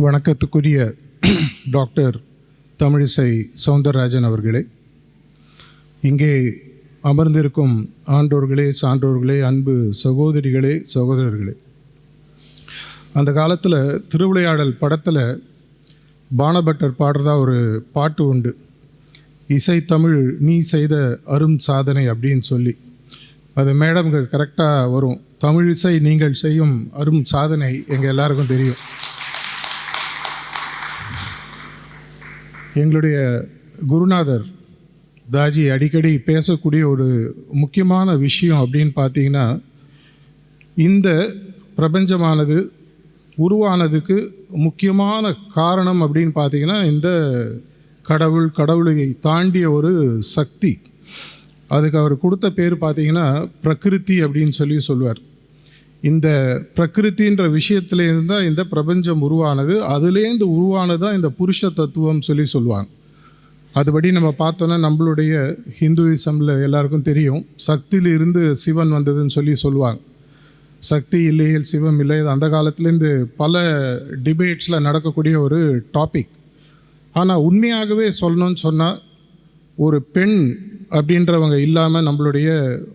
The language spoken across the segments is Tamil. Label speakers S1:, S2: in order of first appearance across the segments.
S1: வணக்கத்துக்குரிய டாக்டர் தமிழிசை சவுந்தரராஜன் அவர்களே. இங்கே அமர்ந்திருக்கும் ஆண்டோர்களே சான்றோர்களே அன்பு சகோதரிகளே சகோதரர்களே. அந்த காலத்தில் திருவிளையாடல் படத்தில் பானபட்டர் பாடுறதா ஒரு பாட்டு உண்டு. இசை தமிழ் நீ செய்த அரும் சாதனை அப்படின்னு சொல்லி. அது மேடம் கரெக்டாக வரும். தமிழிசை நீங்கள் செய்யும் அரும் சாதனை எங்கள் எல்லாருக்கும் தெரியும். எங்களுடைய குருநாதர் தாஜி அடிக்கடி பேசக்கூடிய ஒரு முக்கியமான விஷயம் அப்படின்னு பார்த்தீங்கன்னா இந்த பிரபஞ்சமானது உருவானதுக்கு முக்கியமான காரணம் அப்படின்னு பார்த்தீங்கன்னா இந்த கடவுள் கடவுளை தாண்டிய ஒரு சக்தி. அதுக்கு அவர் கொடுத்த பேர் பார்த்தீங்கன்னா பிரகிருதி அப்படின்னு சொல்லி சொல்லுவார். இந்த பிரகிருத்தின்ற விஷயத்துலேருந்து தான் இந்த பிரபஞ்சம் உருவானது அதுலேருந்து உருவானது தான் இந்த புருஷ தத்துவம் சொல்லி சொல்லுவாங்க. அதுபடி நம்ம பார்த்தோன்னா நம்மளுடைய ஹிந்துவிசமில் எல்லாருக்கும் தெரியும். சக்தியிலிருந்து சிவன் வந்ததுன்னு சொல்லி சொல்லுவாங்க. சக்தி இல்லையேல் சிவம் இல்லை இது அந்த காலத்துலேருந்து பல டிபேட்ஸில் நடக்கக்கூடிய ஒரு டாபிக். ஆனால் உண்மையாகவே சொல்லணும்னு சொன்னால் ஒரு பெண் அப்படின்றவங்க இல்லாமல் நம்மளுடைய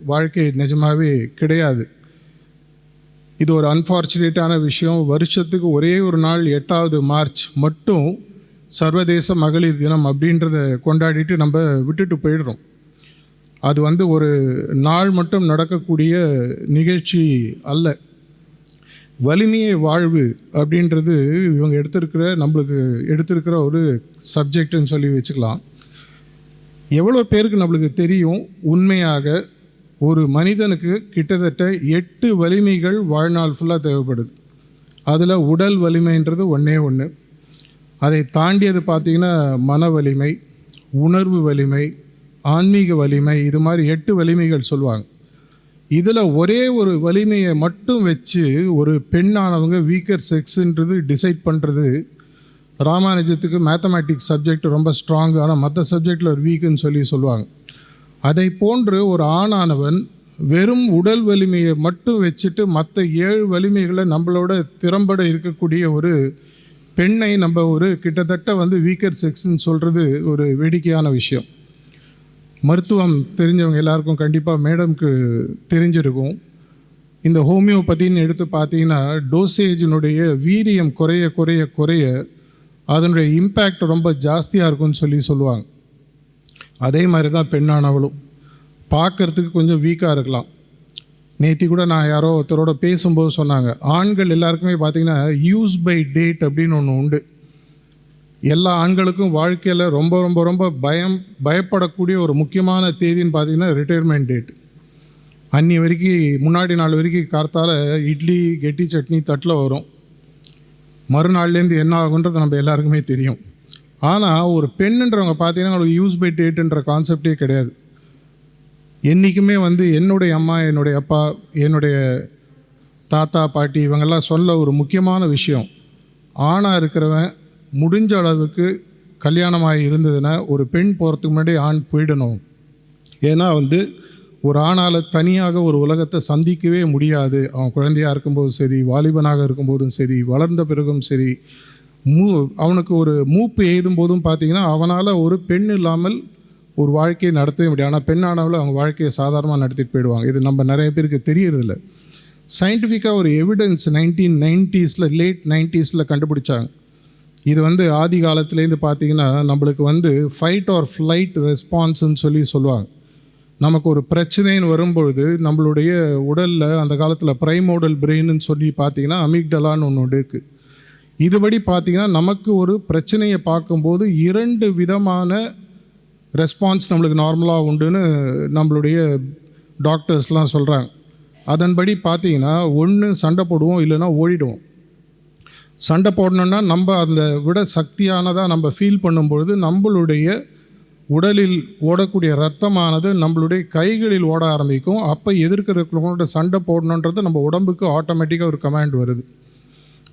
S1: வாழ்க்கை நிஜமாகவே கிடையாது. இது ஒரு அன்ஃபார்ச்சுனேட்டான விஷயம். வருஷத்துக்கு ஒரே ஒரு நாள் எட்டாவது மார்ச் மட்டும் சர்வதேச மகளிர் தினம் அப்படின்றத கொண்டாடிட்டு நம்ம விட்டுட்டு போயிடுறோம். அது வந்து ஒரு நாள் மட்டும் நடக்கக்கூடிய நிகழ்ச்சி அல்ல. வலிமையை வாழ்வு அப்படின்றது இவங்க எடுத்திருக்கிற நம்மளுக்கு எடுத்திருக்கிற ஒரு சப்ஜெக்டுன்னு சொல்லி வச்சுக்கலாம். எவ்வளோ பேருக்கு நம்மளுக்கு தெரியும்? உண்மையாக ஒரு மனிதனுக்கு கிட்டத்தட்ட எட்டு வலிமைகள் வாழ்நாள் ஃபுல்லாக தேவைப்படுது. அதில் உடல் வலிமைன்றது ஒன்றே ஒன்று அதை தாண்டியது பார்த்திங்கன்னா மன வலிமை உணர்வு வலிமை ஆன்மீக வலிமை இது மாதிரி எட்டு வலிமைகள் சொல்லுவாங்க. இதில் ஒரே ஒரு வலிமையை மட்டும் வச்சு ஒரு பெண்ணானவங்க வீக்கர் செக்ஸுன்றது டிசைட் பண்ணுறது ராமானுஜத்துக்கு மேத்தமேட்டிக்ஸ் சப்ஜெக்ட் ரொம்ப ஸ்ட்ராங் ஆனால் மற்ற சப்ஜெக்டில் ஒரு வீக்குன்னு சொல்லி சொல்லுவாங்க. அதை போன்று ஒரு ஆணானவன் வெறும் உடல் வலிமையை மட்டும் வச்சுட்டு மற்ற ஏழு வலிமைகளை நம்மளோட திறம்பட இருக்கக்கூடிய ஒரு பெண்ணை நம்ம ஒரு கிட்டத்தட்ட வந்து வீக்கர் செக்ஸ்ன்னு சொல்கிறது ஒரு வேடிக்கையான விஷயம். மருத்துவம் தெரிஞ்சவங்க எல்லாருக்கும் கண்டிப்பாக மேடம்க்கு தெரிஞ்சிருக்கும். இந்த ஹோமியோபதின்னு எடுத்து பார்த்தீங்கன்னா டோசேஜினுடைய வீரியம் குறைய குறைய குறைய அதனுடைய இம்பேக்ட் ரொம்ப ஜாஸ்தியாக இருக்கும்னு சொல்லி சொல்லுவாங்க. அதே மாதிரி தான் பெண்ணானவளும். பார்க்கறதுக்கு கொஞ்சம் வீக்காக இருக்கலாம். நேத்தி கூட நான் யாரோ ஒருத்தரோட பேசும்போது சொன்னாங்க ஆண்கள் எல்லாருக்குமே பார்த்திங்கன்னா யூஸ் பை டேட் அப்படின்னு ஒன்று உண்டு. எல்லா ஆண்களுக்கும் வாழ்க்கையில் ரொம்ப ரொம்ப ரொம்ப பயம் பயப்படக்கூடிய ஒரு முக்கியமான தேதின்னு பார்த்தீங்கன்னா ரிட்டையர்மெண்ட் டேட் அன்னி வரைக்கும் முன்னாடி நாள் வரைக்கும் கார்த்தால இட்லி கெட்டி சட்னி தட்டில் வரும். மறுநாள்லேருந்து என்ன ஆகுன்றது நம்ம எல்லாருக்குமே தெரியும். ஆனால் ஒரு பெண்ணுன்றவங்க பார்த்தீங்கன்னா அவங்களுக்கு யூஸ் பை டேட்டுன்ற கான்செப்டே கிடையாது. என்றைக்குமே வந்து என்னுடைய அம்மா என்னுடைய அப்பா என்னுடைய தாத்தா பாட்டி இவங்கெல்லாம் சொல்ல ஒரு முக்கியமான விஷயம். ஆணாக இருக்கிறவன் முடிஞ்ச அளவுக்கு கல்யாணமாக இருந்ததுன்னா ஒரு பெண் போகிறதுக்கு முன்னாடி ஆண் போயிடணும். ஏன்னா வந்து ஒரு ஆணால் தனியாக ஒரு உலகத்தை சந்திக்கவே முடியாது. அவன் குழந்தையாக இருக்கும்போதும் சரி வாலிபனாக இருக்கும்போதும் சரி வளர்ந்த பிறகும் சரி மூ அவனுக்கு ஒரு மூப்பு எய்தும் போதும் பார்த்தீங்கன்னா அவனால் ஒரு பெண் இல்லாமல் ஒரு வாழ்க்கையை நடத்தவே முடியும். ஆனால் பெண்ணானவளை அவங்க வாழ்க்கையை சாதாரணமாக நடத்திட்டு போயிடுவாங்க. இது நம்ம நிறைய பேருக்கு தெரியறதில்ல. சயின்டிஃபிக்காக ஒரு எவிடன்ஸ் நைன்டீன் நைன்ட்டீஸில் லேட் நைன்ட்டீஸில் கண்டுபிடிச்சாங்க. இது வந்து ஆதி காலத்துலேருந்து பார்த்தீங்கன்னா நம்மளுக்கு வந்து ஃபைட் ஆர் ஃப்ளைட் ரெஸ்பான்ஸ்ன்னு சொல்லி சொல்லுவாங்க. நமக்கு ஒரு பிரச்சனைன்னு வரும்பொழுது நம்மளுடைய உடலில் அந்த காலத்தில் ப்ரைமோடல் பிரெயின்னு சொல்லி பார்த்தீங்கன்னா அமிக்டலான்னு ஒன்று இருக்குது இதுபடி பார்த்தீங்கன்னா நமக்கு ஒரு பிரச்சனையை பார்க்கும்போது இரண்டு விதமான ரெஸ்பான்ஸ் நம்மளுக்கு நார்மலாக உண்டுன்னு நம்மளுடைய டாக்டர்ஸ்லாம் சொல்கிறாங்க அதன்படி பார்த்தீங்கன்னா ஒன்று சண்டை போடுவோம் இல்லைன்னா ஓடிடுவோம். சண்டை போடணுன்னா நம்ம அந்த விட சக்தியானதாக நம்ம ஃபீல் பண்ணும்பொழுது நம்மளுடைய உடலில் ஓடக்கூடிய ரத்தமானது நம்மளுடைய கைகளில் ஓட ஆரம்பிக்கும். அப்போ எதிர்க்கிறவங்களோட சண்டை போடணுன்றது நம்ம உடம்புக்கு ஆட்டோமேட்டிக்காக ஒரு கமாண்ட் வருது.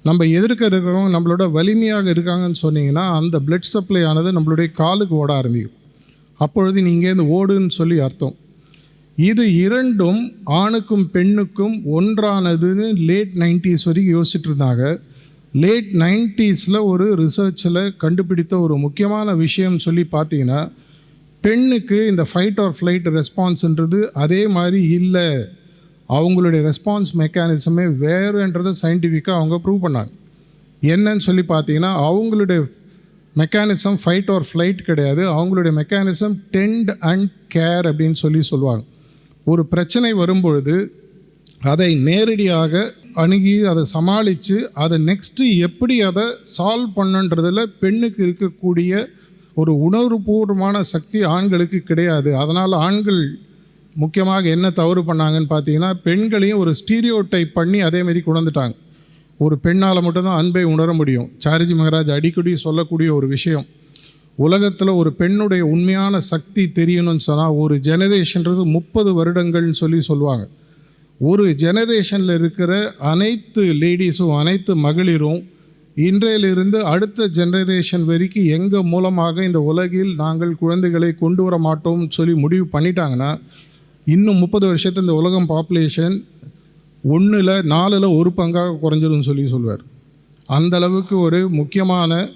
S1: நம்ம எதிர்க்க இருக்கிறவங்க நம்மளோட வலிமையாக இருக்காங்கன்னு சொன்னீங்கன்னா அந்த பிளட் சப்ளை ஆனது நம்மளுடைய காலுக்கு ஓட ஆரம்பிக்கும். அப்பொழுது நீங்கள் இந்த ஓடுன்னு சொல்லி அர்த்தம். இது இரண்டும் ஆணுக்கும் பெண்ணுக்கும் ஒன்றானதுன்னு லேட் நைன்டிஸ் வரைக்கும் யோசிச்சுட்டு இருந்தாங்க. லேட் நைன்டிஸில் ஒரு ரிசர்ச்சில் கண்டுபிடித்த ஒரு முக்கியமான விஷயம் சொல்லி பார்த்தீங்கன்னா பெண்ணுக்கு இந்த ஃபைட் ஆர் ஃப்ளைட் ரெஸ்பான்ஸ்ன்றது அதே மாதிரி இல்லை. அவங்களுடைய ரெஸ்பான்ஸ் மெக்கானிசமே வேறுன்றதை சயின்டிஃபிக்காக அவங்க ப்ரூவ் பண்ணாங்க. என்னன்னு சொல்லி பார்த்தீங்கன்னா அவங்களுடைய மெக்கானிசம் ஃபைட் ஆர் ஃப்ளைட் கிடையாது. அவங்களுடைய மெக்கானிசம் டெண்ட் அண்ட் கேர் அப்படின்னு சொல்லி சொல்லுவாங்க. ஒரு பிரச்சனை வரும்பொழுது அதை நேரடியாக அணுகி அதை சமாளித்து அதை நெக்ஸ்ட்டு எப்படி அதை சால்வ் பண்ணுன்றதில் பெண்ணுக்கு இருக்கக்கூடிய ஒரு உணர்வுபூர்வமான சக்தி ஆண்களுக்கு கிடையாது. அதனால் ஆண்கள் முக்கியமாக என்ன தவறு பண்ணாங்கன்னு பார்த்தீங்கன்னா பெண்களையும் ஒரு ஸ்டீரியோ டைப் பண்ணி அதேமாரி கொண்டுட்டாங்க ஒரு பெண்ணால் மட்டும்தான் அன்பை உணர முடியும். சாரிஜி மகராஜ் அடிக்கடி சொல்லக்கூடிய ஒரு விஷயம் உலகத்தில் ஒரு பெண்ணுடைய உண்மையான சக்தி தெரியணும்னு சொன்னால் ஒரு ஜெனரேஷன்றது முப்பது வருடங்கள்னு சொல்லி சொல்லுவாங்க. ஒரு ஜெனரேஷனில் இருக்கிற அனைத்து லேடிஸும் அனைத்து மகளிரும் இன்றையிலிருந்து அடுத்த ஜெனரேஷன் வரைக்கும் எங்கள் மூலமாக இந்த உலகில் நாங்கள் குழந்தைகளை கொண்டு வர மாட்டோம்னு சொல்லி முடிவு பண்ணிட்டாங்கன்னா இன்னும் முப்பது வருஷத்து இந்த உலகம் பாப்புலேஷன் ஒன்றில் நாலில் ஒரு பங்காக குறைஞ்சிரும்னு சொல்லி சொல்லுவார் அந்த அளவுக்கு ஒரு முக்கியமான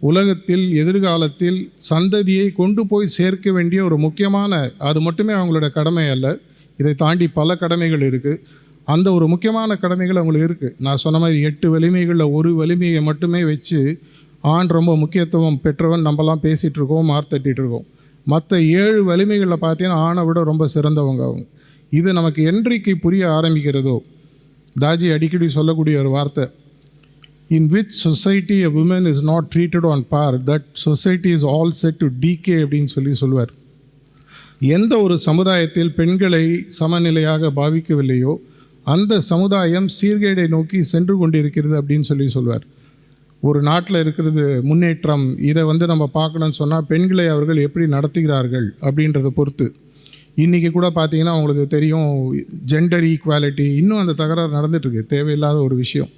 S1: உலகத்தில் எதிர்காலத்தில் சந்ததியை கொண்டு போய் சேர்க்க வேண்டிய ஒரு முக்கியமான அது மட்டுமே அவங்களோட கடமை அல்ல. இதை தாண்டி பல கடமைகள் இருக்குது அந்த ஒரு முக்கியமான கடமைகள் அவங்களுக்கு இருக்குது நான் சொன்ன மாதிரி எட்டு வலிமைகளில் ஒரு வலிமையை மட்டுமே வச்சு ஆண் ரொம்ப முக்கியத்துவம் பெற்றவன் நம்மலாம் பேசிகிட்ருக்கோம் இருக்கோம் இருக்கோம். மற்ற ஏழு வலிமைகளில் பார்த்தீங்கன்னா ஆணை விட ரொம்ப சிறந்தவங்க அவங்க. இது நமக்கு என்றைக்கு புரிய ஆரம்பிக்கிறதோ தாஜி அடிக்கடி சொல்லக்கூடிய ஒரு வார்த்தை. In which society a woman is not treated on par that society is all set to decay அப்படின்னு சொல்லி சொல்லுவார். எந்த ஒரு சமுதாயத்தில் பெண்களை சமநிலையாக பாவிக்கவில்லையோ அந்த சமுதாயம் சீர்கேடை நோக்கி சென்று கொண்டிருக்கிறது அப்படின்னு சொல்லி சொல்வார் ஒரு நாட்டில் இருக்கிறது முன்னேற்றம் இதை வந்து நம்ம பார்க்கணும்னு சொன்னால் பெண்களை அவர்கள் எப்படி நடத்துகிறார்கள் அப்படின்றத பொறுத்து. இன்றைக்கி கூட பார்த்தீங்கன்னா உங்களுக்கு தெரியும் ஜெண்டர் ஈக்குவாலிட்டி இன்னும் அந்த தகராறு நடந்துகிட்ருக்கு தேவையில்லாத ஒரு விஷயம்.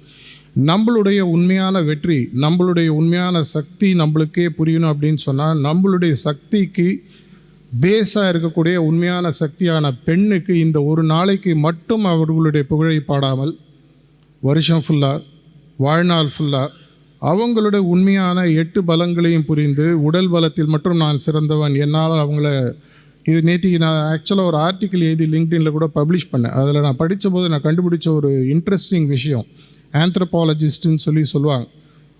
S1: நம்மளுடைய உண்மையான வெற்றி நம்மளுடைய உண்மையான சக்தி நம்மளுக்கே புரியணும் அப்படின்னு சொன்னால் நம்மளுடைய சக்திக்கு பேஸாக இருக்கக்கூடிய உண்மையான சக்தியான பெண்ணுக்கு இந்த ஒரு நாளைக்கு மட்டும் அவர்களுடைய புகழை பாடாமல் வருஷம் ஃபுல்லாக வாழ்நாள் ஃபுல்லாக அவங்களோட உண்மையான எட்டு பலங்களையும் புரிந்து உடல் பலத்தில் மட்டும் நான் சிறந்தவன். என்னால் அவங்கள இது நேற்றுக்கு நான் ஆக்சுவலாக ஒரு ஆர்டிக்கிள் எழுதி லிங்க்டின்ல கூட பப்ளிஷ் பண்ணேன். அதில் நான் படித்த போது நான் கண்டுபிடிச்ச ஒரு இன்ட்ரெஸ்டிங் விஷயம். ஆந்த்ரபாலஜிஸ்ட்டுன்னு சொல்லி சொல்லுவாங்க.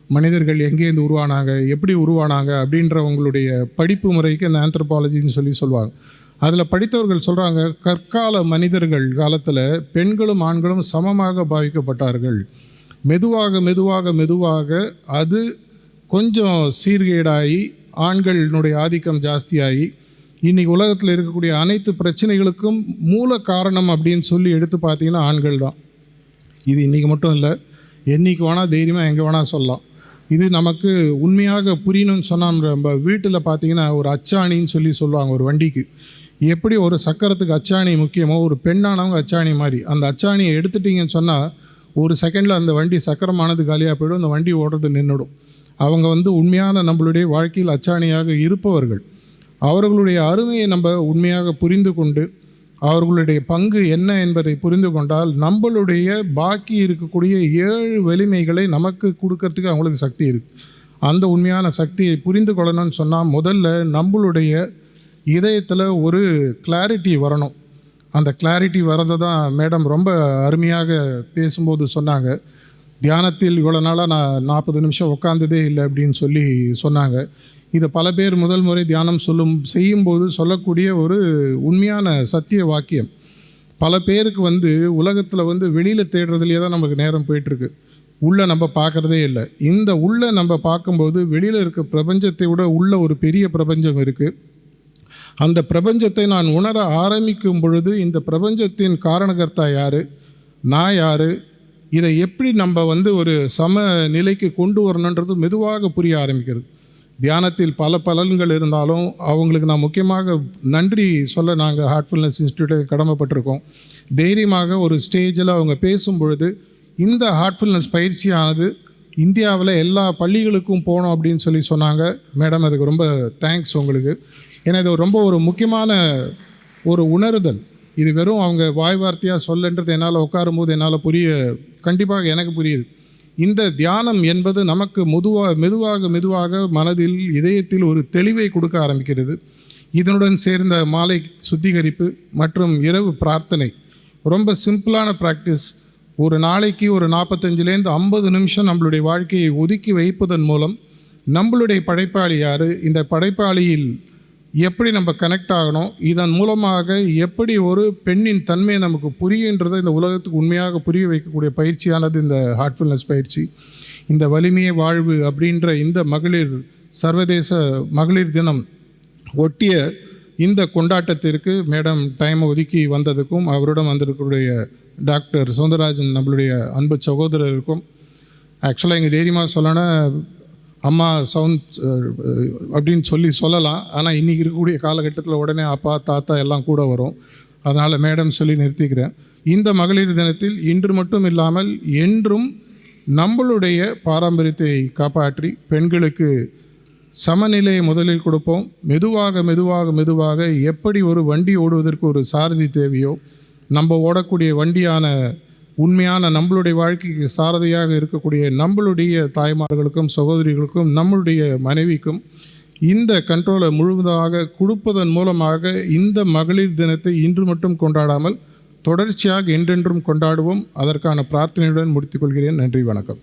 S1: மனிதர்கள் எங்கேருந்து உருவானாங்க எப்படி உருவானாங்க அப்படின்றவங்களுடைய படிப்பு முறைக்கு அந்த ஆந்த்ரபாலஜின்னு சொல்லி சொல்லுவாங்க. அதில் படித்தவர்கள் சொல்கிறாங்க கற்கால மனிதர்கள் காலத்தில் பெண்களும் ஆண்களும் சமமாக பாவிக்கப்பட்டார்கள். மெதுவாக மெதுவாக மெதுவாக அது கொஞ்சம் சீர்கேடாகி ஆண்களினுடைய ஆதிக்கம் ஜாஸ்தியாகி இன்றைக்கி உலகத்தில் இருக்கக்கூடிய அனைத்து பிரச்சனைகளுக்கும் மூல காரணம் அப்படின்னு சொல்லி எடுத்து பார்த்தீங்கன்னா ஆண்கள் தான். இது இன்றைக்கி மட்டும் இல்லை என்னைக்கு வேணால் தைரியமாக எங்கே வேணால் சொல்லலாம். இது நமக்கு உண்மையாக புரியணும்னு சொன்னால் நம்ம வீட்டில் பார்த்தீங்கன்னா ஒரு அச்சாணின்னு சொல்லி சொல்லுவாங்க ஒரு வண்டிக்கு. எப்படி ஒரு சக்கரத்துக்கு அச்சாணி முக்கியமோ ஒரு பெண்ணானவங்க அச்சாணி மாதிரி. அந்த அச்சாணியை எடுத்துட்டிங்கன்னு சொன்னால் ஒரு செகண்டில் அந்த வண்டி சக்கரமானது காலியாக போயிடும். அந்த வண்டி ஓடுறது நின்றுடும் அவங்க வந்து உண்மையான நம்மளுடைய வாழ்க்கையில் அச்சாணியாக இருப்பவர்கள். அவர்களுடைய அருமையை நம்ம உண்மையாக புரிந்து கொண்டு அவர்களுடைய பங்கு என்ன என்பதை புரிந்து கொண்டால் நம்மளுடைய பாக்கி இருக்கக்கூடிய ஏழு வலிமைகளை நமக்கு கொடுக்கறதுக்கு அவங்களுக்கு சக்தி இருக்குது அந்த உண்மையான சக்தியை புரிந்து கொள்ளணும்னு சொன்னால் முதல்ல நம்மளுடைய இதயத்தில் ஒரு கிளாரிட்டி வரணும். அந்த கிளாரிட்டி வரதை தான் மேடம் ரொம்ப அருமையாக பேசும்போது சொன்னாங்க. தியானத்தில் இவ்வளோ நாளாக நான் நாற்பது நிமிஷம் உட்காந்ததே இல்லை அப்படின்னு சொல்லி சொன்னாங்க. இதை பல பேர் முதல் முறை தியானம் சொல்லும் செய்யும்போது சொல்லக்கூடிய ஒரு உண்மையான சத்திய வாக்கியம். பல பேருக்கு வந்து உலகத்தில் வந்து வெளியில் தேடுறதுலேயே தான் நமக்கு நேரம் போயிட்டுருக்கு. உள்ளே நம்ம பார்க்குறதே இல்லை. இந்த உள்ளே நம்ம பார்க்கும்போது வெளியில் இருக்க பிரபஞ்சத்தை விட உள்ள ஒரு பெரிய பிரபஞ்சம் இருக்குது அந்த பிரபஞ்சத்தை நான் உணர ஆரம்பிக்கும் பொழுது இந்த பிரபஞ்சத்தின் காரணகர்த்தா யார்? நான் யார்? இதை எப்படி நம்ம வந்து ஒரு சம நிலைக்கு கொண்டு வரணுன்றது மெதுவாக புரிய ஆரம்பிக்கிறது. தியானத்தில் பல பலன்கள் இருந்தாலும் அவங்களுக்கு நான் முக்கியமாக நன்றி சொல்ல நாங்கள் ஹார்ட்ஃபுல்னஸ் இன்ஸ்டியூட்டை கடமைப்பட்டிருக்கோம். தைரியமாக ஒரு ஸ்டேஜில் அவங்க பேசும் பொழுது இந்த ஹார்ட்ஃபுல்னஸ் பயிற்சியானது இந்தியாவில் எல்லா பள்ளிகளுக்கும் போகணும் அப்படின்னு சொல்லி சொன்னாங்க. மேடம் அதுக்கு ரொம்ப தேங்க்ஸ் உங்களுக்கு. ஏன்னா இது ரொம்ப ஒரு முக்கியமான ஒரு உணருதல். இது வெறும் அவங்க வாய் வார்த்தையாக சொல்லன்றது என்னால் உட்காரும்போது என்னால் புரிய கண்டிப்பாக எனக்கு புரியுது. இந்த தியானம் என்பது நமக்கு மெதுவாக மெதுவாக மெதுவாக மனதில் இதயத்தில் ஒரு தெளிவை கொடுக்க ஆரம்பிக்கிறது. இதனுடன் சேர்ந்த மாலை சுத்திகரிப்பு மற்றும் இரவு பிரார்த்தனை. ரொம்ப சிம்பிளான ப்ராக்டிஸ் ஒரு நாளைக்கு ஒரு நாற்பத்தஞ்சிலேருந்து ஐம்பது நிமிஷம் நம்மளுடைய வாழ்க்கையை ஒதுக்கி வைப்பதன் மூலம் நம்மளுடைய படைப்பாளி யார்? இந்த படைப்பாளியில் எப்படி நம்ம கனெக்ட் ஆகணும்? இதன் மூலமாக எப்படி ஒரு பெண்ணின் தன்மையை நமக்கு புரியுன்றதை இந்த உலகத்துக்கு உண்மையாக புரிய வைக்கக்கூடிய பயிற்சியானது இந்த ஹார்ட்ஃபுல்னஸ் பயிற்சி. இந்த வலிமையை வாழ்வு அப்படின்ற இந்த மகளிர் சர்வதேச மகளிர் தினம் ஒட்டிய இந்த கொண்டாட்டத்திற்கு மேடம் டைம் ஒதுக்கி வந்ததுக்கும் அவருடன் வந்திருக்கக்கூடிய டாக்டர் சௌந்தரராஜன் நம்மளுடைய அன்பு சகோதரருக்கும் ஆக்சுவலாக எங்கள் தைரியமாக சொல்லணும்னா அம்மா சவுண்ட் அப்படின்னு சொல்லி சொல்லலாம். ஆனால் இன்றைக்கி இருக்கக்கூடிய காலகட்டத்தில் உடனே அப்பா தாத்தா எல்லாம் கூட வரும். அதனால் மேடம் சொல்லி நிறுத்திக்கிறேன். இந்த மகளிர் தினத்தில் இன்று மட்டும் இல்லாமல் என்றும் நம்மளுடைய பாரம்பரியத்தை காப்பாற்றி பெண்களுக்கு சமநிலையை முதலில் கொடுப்போம். மெதுவாக மெதுவாக மெதுவாக எப்படி ஒரு வண்டி ஓடுவதற்கு ஒரு சாரதி தேவையோ நம்ம ஓடக்கூடிய வண்டியான உண்மையான நம்மளுடைய வாழ்க்கைக்கு சாரதியாக இருக்கக்கூடிய நம்மளுடைய தாய்மார்களுக்கும் சகோதரிகளுக்கும் நம்மளுடைய மனைவிக்கும் இந்த கண்ட்ரோலை முழுவதாக கொடுப்பதன் மூலமாக இந்த மகளிர் தினத்தை இன்று மட்டும் கொண்டாடாமல் தொடர்ச்சியாக என்றென்றும் கொண்டாடுவோம். அதற்கான பிரார்த்தனையுடன் முடித்துக்கொள்கிறேன் நன்றி வணக்கம்.